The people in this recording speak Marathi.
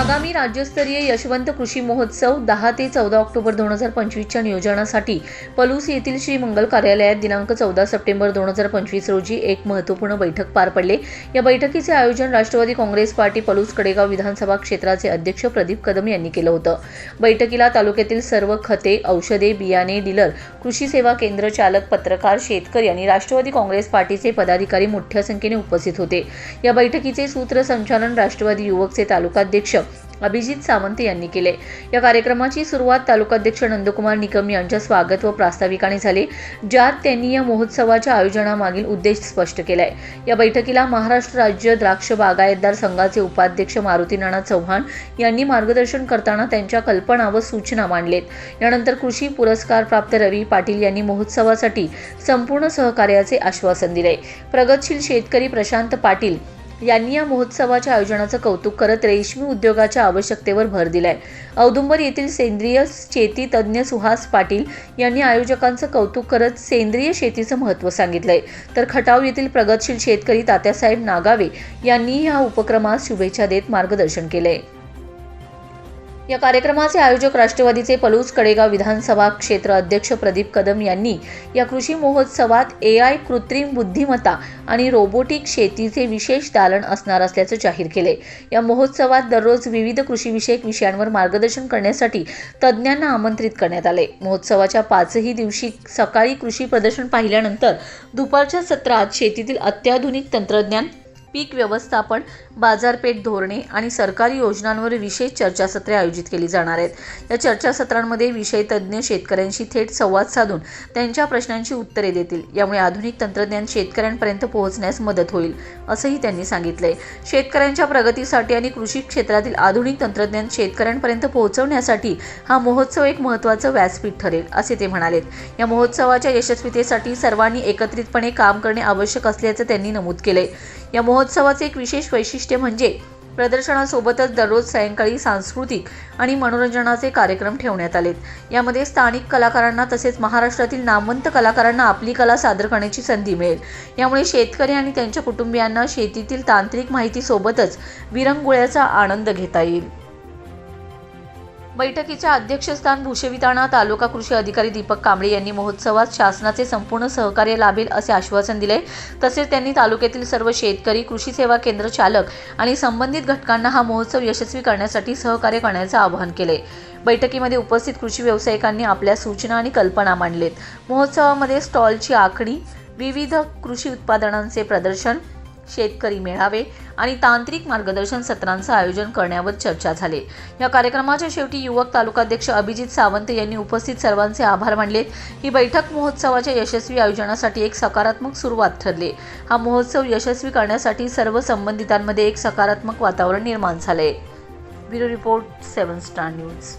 आगामी राज्यस्तरीय यशवंत कृषी महोत्सव दहा ते चौदा ऑक्टोबर दोन हजार पंचवीसच्या नियोजनासाठी पलूस येथील श्री मंगल कार्यालयात दिनांक चौदा सप्टेंबर दोन हजार पंचवीस रोजी एक महत्त्वपूर्ण बैठक पार पडले. या बैठकीचे आयोजन राष्ट्रवादी काँग्रेस पार्टी पलूस कडेगाव विधानसभा क्षेत्राचे अध्यक्ष प्रदीप कदम यांनी केलं होतं. बैठकीला तालुक्यातील सर्व खते औषधे बियाणे डीलर कृषी सेवा केंद्र चालक पत्रकार शेतकरी आणि राष्ट्रवादी काँग्रेस पार्टीचे पदाधिकारी मोठ्या संख्येने उपस्थित होते. या बैठकीचे सूत्रसंचालन राष्ट्रवादी युवकचे तालुकाध्यक्ष अभिजित सावंत यांनी केले. या कार्यक्रमाची सुरुवात तालुकाध्यक्ष नंदकुमार निकम यांच्या स्वागत व प्रास्ताविकाने झाली ज्यात त्यांनी या महोत्सवाच्या आयोजनामागील उद्देश स्पष्ट केलाय. या बैठकीला महाराष्ट्र राज्य द्राक्ष बागायतदार संघाचे उपाध्यक्ष मारुती नाना चव्हाण यांनी मार्गदर्शन करताना त्यांच्या कल्पना व सूचना मांडलेत. यानंतर कृषी पुरस्कार प्राप्त रवी पाटील यांनी महोत्सवासाठी संपूर्ण सहकार्याचे आश्वासन दिले. प्रगतशील शेतकरी प्रशांत पाटील यांनी या महोत्सवाच्या आयोजनाचं कौतुक करत रेशमी उद्योगाच्या आवश्यकतेवर भर दिलाय. औदुंबर येथील सेंद्रिय शेती तज्ज्ञ सुहास पाटील यांनी आयोजकांचं कौतुक करत सेंद्रिय शेतीचं महत्त्व सांगितलंय. तर खटाव येथील प्रगतशील शेतकरी तात्यासाहेब नागावे यांनी या उपक्रमास शुभेच्छा देत मार्गदर्शन केलंय. या कार्यक्रमाचे आयोजक राष्ट्रवादीचे पलूस कडेगाव विधानसभा क्षेत्र अध्यक्ष प्रदीप कदम यांनी या कृषी महोत्सवात ए आय कृत्रिम बुद्धिमत्ता आणि रोबोटिक शेतीचे विशेष दालन असणार असल्याचं जाहीर केले. या महोत्सवात दररोज विविध कृषीविषयक विषयांवर मार्गदर्शन करण्यासाठी तज्ज्ञांना आमंत्रित करण्यात आले. महोत्सवाच्या पाचही दिवशी सकाळी कृषी प्रदर्शन पाहिल्यानंतर दुपारच्या सत्रात शेतीतील अत्याधुनिक तंत्रज्ञान पीक व्यवस्थापन बाजारपेठ धोरणे आणि सरकारी योजनांवर विशेष चर्चासत्रे आयोजित केली जाणार आहेत. या चर्चासत्रांमध्ये विषय तज्ज्ञ शेतकऱ्यांशी थेट संवाद साधून त्यांच्या प्रश्नांची उत्तरे देतील. यामुळे आधुनिक तंत्रज्ञान शेतकऱ्यांपर्यंत पोहोचण्यास मदत होईल असंही त्यांनी सांगितलंय. शेतकऱ्यांच्या प्रगतीसाठी आणि कृषी क्षेत्रातील आधुनिक तंत्रज्ञान शेतकऱ्यांपर्यंत पोहोचवण्यासाठी हा महोत्सव एक महत्त्वाचं व्यासपीठ ठरेल असे ते म्हणालेत. या महोत्सवाच्या यशस्वीतेसाठी सर्वांनी एकत्रितपणे काम करणे आवश्यक असल्याचं त्यांनी नमूद केलंय. या महोत्सवाचे एक विशेष वैशिष्ट्य म्हणजे प्रदर्शनासोबतच दररोज सायंकाळी सांस्कृतिक आणि मनोरंजनाचे कार्यक्रम ठेवण्यात आलेत. यामध्ये स्थानिक कलाकारांना तसेच महाराष्ट्रातील नामवंत कलाकारांना आपली कला सादर करण्याची संधी मिळेल. यामुळे शेतकरी आणि त्यांच्या कुटुंबियांना शेतीतील तांत्रिक माहितीसोबतच विरंगुळ्याचा आनंद घेता येईल. बैठकीच्या अध्यक्षस्थान भूषविताना तालुका कृषी अधिकारी दीपक कांबळे यांनी महोत्सवात शासनाचे संपूर्ण सहकार्य लाभेल असे आश्वासन दिले. तसेच त्यांनी तालुक्यातील सर्व शेतकरी कृषी सेवा केंद्र चालक आणि संबंधित घटकांना हा महोत्सव यशस्वी करण्यासाठी सहकार्य करण्याचे आवाहन केले. बैठकीमध्ये उपस्थित कृषी व्यावसायिकांनी आपल्या सूचना आणि कल्पना मांडलेत. महोत्सवामध्ये स्टॉलची आखणी विविध कृषी उत्पादनांचे प्रदर्शन शेतकरी मेळावे आणि तांत्रिक मार्गदर्शन सत्रांचं आयोजन करण्यावर चर्चा झाली. या कार्यक्रमाच्या शेवटी युवक तालुकाध्यक्ष अभिजित सावंत यांनी उपस्थित सर्वांचे आभार मानले. ही बैठक महोत्सवाच्या यशस्वी आयोजनासाठी एक सकारात्मक सुरुवात ठरली. हा महोत्सव यशस्वी करण्यासाठी सर्व संबंधितांमध्ये एक सकारात्मक वातावरण निर्माण झाले bureau report seven star news.